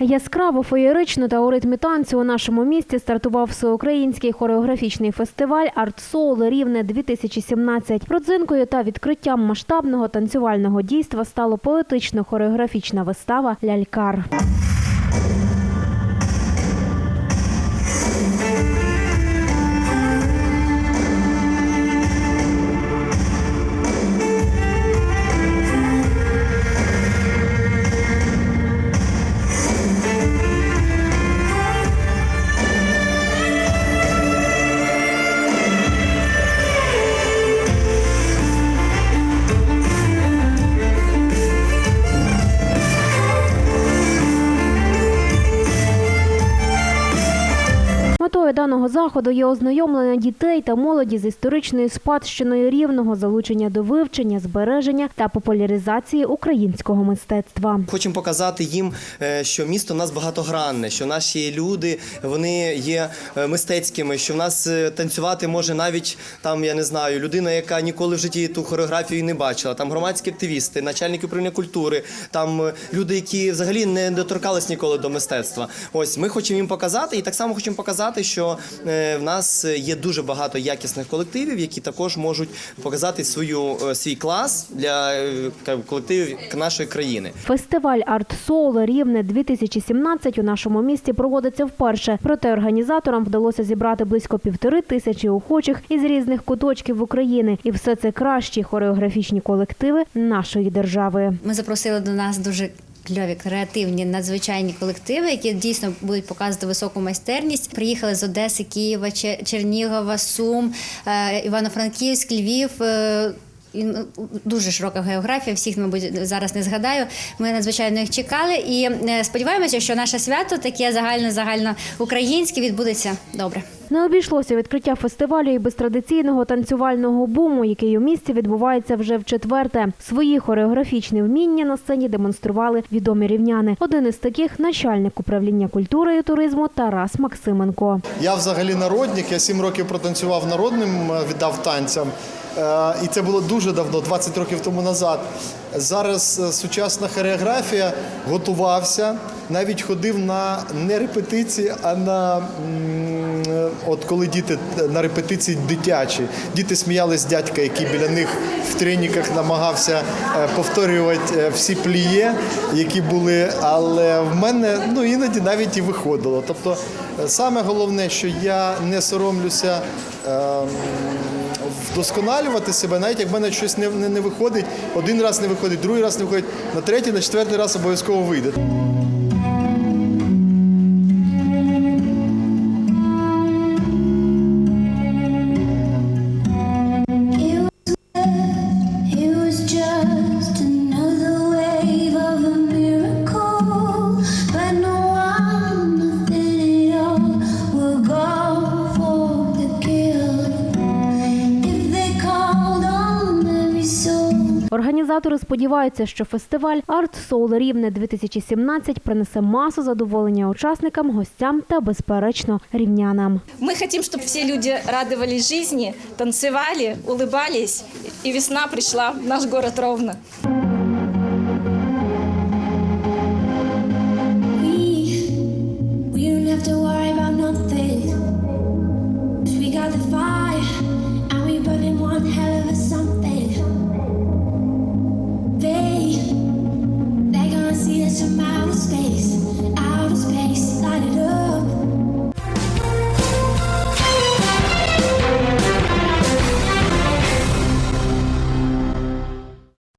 Яскраво, феєрично та у ритмі танцю у нашому місті стартував всеукраїнський хореографічний фестиваль «Арт Соул Рівне 2017 Родзинкою та відкриттям масштабного танцювального дійства стало поетично-хореографічна вистава Лялькар. Даного заходу є ознайомлення дітей та молоді з історичною спадщиною рівного, залучення до вивчення, збереження та популяризації українського мистецтва. Хочемо показати їм, е, що місто в нас багатогранне, що наші люди вони є е, мистецькими, що в нас е, танцювати може навіть там, я не знаю, людина, яка ніколи в житті ту хореографію не бачила. Там громадські активісти, начальники управління культури, там люди, які взагалі не доторкались ніколи до мистецтва. Ось ми хочемо їм показати, і так само хочемо показати, що е, в нас є дуже багато якісних колективів, які також можуть показати свою е, свій клас для е, колективів нашої країни. Фестиваль «Арт Соул Рівне 2017 у нашому місті проводиться вперше. Проте організаторам вдалося зібрати близько півтори тисячі охочих із різних куточків України. І все це кращі хореографічні колективи нашої держави. Ми запросили до нас дуже кльові, креативні, надзвичайні колективи, які дійсно будуть показувати високу майстерність. Приїхали з Одеси, Києва, Чернігова, Сум, е, Івано-Франківськ, Львів. І, ну, Дуже широка географія, всіх, мабуть, зараз не згадаю. Ми надзвичайно їх чекали і е, сподіваємося, що наше свято таке загально загально українське відбудеться добре. Не обійшлося відкриття фестивалю і без традиційного танцювального буму, який у місті відбувається вже в четверте. Свої хореографічні вміння на сцені демонстрували відомі рівняни. Один із таких начальник управління культури і туризму Тарас Максименко. Я взагалі народник, я сім років протанцював народним, е, віддав танцям. Е, І це було дуже давно, 20 років тому назад. Зараз е, сучасна хореографія готувався, навіть ходив на не репетиції, а на е, от коли діти на репетиції дитячі. Діти сміялись дядька, який біля них в треніках намагався е, повторювати е, всі пліє, які були. Але в мене ну іноді навіть і виходило. Тобто, е, саме головне, що я не соромлюся. ем, Вдосконалювати себе, навіть як в мене щось не, не, не виходить, один раз не виходить, другий раз не виходить, на третій, на четвертий раз обов'язково вийде. Організатори сподіваються, що фестиваль «Арт Соул Рівне 2017 принесе масу задоволення учасникам, гостям та, безперечно, рівнянам. Мы хотим, чтобы все люди радовались жизни, танцевали, улыбались, и весна пришла в наш город ровно. We, we don't have to worry